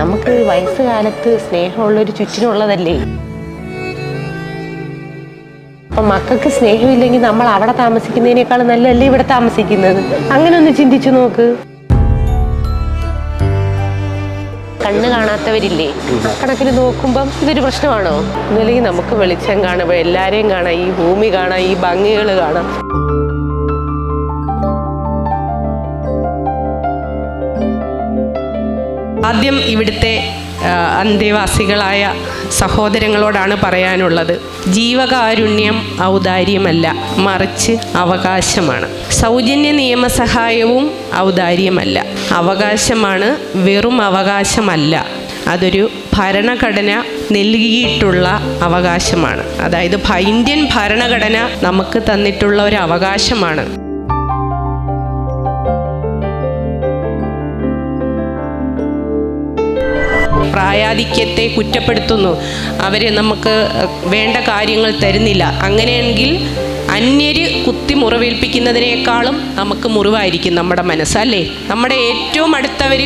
നമുക്ക് വയസ്സുകാലത്ത് സ്നേഹമുള്ളൊരു ചുറ്റിനുള്ളതല്ലേ? അപ്പൊ മക്കൾക്ക് സ്നേഹമില്ലെങ്കിൽ നമ്മൾ അവിടെ താമസിക്കുന്നതിനേക്കാൾ നല്ലതല്ലേ ഇവിടെ താമസിക്കുന്നത്? അങ്ങനെ ഒന്ന് ചിന്തിച്ചു നോക്ക്. കണ്ണ് കാണാത്തവരില്ലേ? കണക്കിന് നോക്കുമ്പം ഇതൊരു പ്രശ്നമാണോ? ഒന്നുമില്ലെങ്കിൽ നമുക്ക് വെളിച്ചം കാണുമ്പോൾ എല്ലാരെയും കാണാം. ഈ ഭൂമി കാണാം ഈ ഭംഗികൾ കാണാം. ആദ്യം ഇവിടുത്തെ അന്തേവാസികളായ സഹോദരങ്ങളോടാണ് പറയാനുള്ളത്. ജീവകാരുണ്യം ഔദാര്യമല്ല മറിച്ച് അവകാശമാണ്. സൗജന്യ നിയമസഹായവും ഔദാര്യമല്ല. അവകാശമാണ് വെറും അവകാശമല്ല. അതൊരു ഭരണഘടന നൽകിയിട്ടുള്ള അവകാശമാണ്. അതായത് ഇന്ത്യൻ ഭരണഘടന നമുക്ക് തന്നിട്ടുള്ള ഒരു അവകാശമാണ്. പ്രായാധിക്യത്തെ കുറ്റപ്പെടുത്തുന്നു. അവർ നമുക്ക് വേണ്ട കാര്യങ്ങൾ തരുന്നില്ല. അങ്ങനെയെങ്കിൽ അന്യര് കുത്തി മുറിവേൽപ്പിക്കുന്നതിനേക്കാളും നമുക്ക് മുറിവായിരിക്കും നമ്മുടെ മനസ്സല്ലേ നമ്മുടെ ഏറ്റവും അടുത്തവർ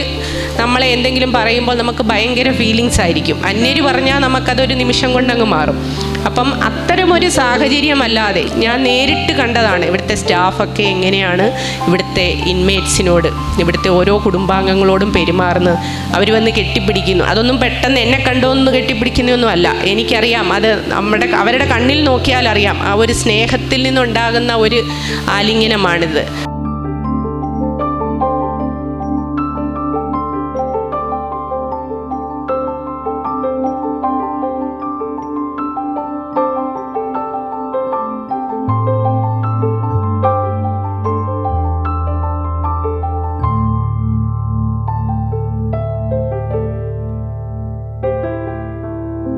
നമ്മളെ എന്തെങ്കിലും പറയുമ്പോൾ നമുക്ക് ഭയങ്കര ഫീലിങ്സ് ആയിരിക്കും. അന്യര് പറഞ്ഞാൽ നമുക്കതൊരു നിമിഷം കൊണ്ടങ്ങ് മാറും. അപ്പം അത്തരമൊരു സാഹചര്യമല്ലാതെ ഞാൻ നേരിട്ട് കണ്ടതാണ് ഇവിടുത്തെ സ്റ്റാഫൊക്കെ എങ്ങനെയാണ് ഇവിടുത്തെ ഇൻമേറ്റ്സിനോട് ഇവിടുത്തെ ഓരോ കുടുംബാംഗങ്ങളോടും പെരുമാറുന്നത്. അവർ വന്ന് കെട്ടിപ്പിടിക്കുന്നു. അതൊന്നും പെട്ടെന്ന് എന്നെ കണ്ടോന്ന് കെട്ടിപ്പിടിക്കുന്നൊന്നും അല്ല എനിക്കറിയാം അത് നമ്മുടെ അവരുടെ കണ്ണിൽ നോക്കിയാൽ അറിയാം ആ ഒരു സ്നേഹത്തിൽ നിന്നുണ്ടാകുന്ന ഒരു ആലിംഗനമാണിത്.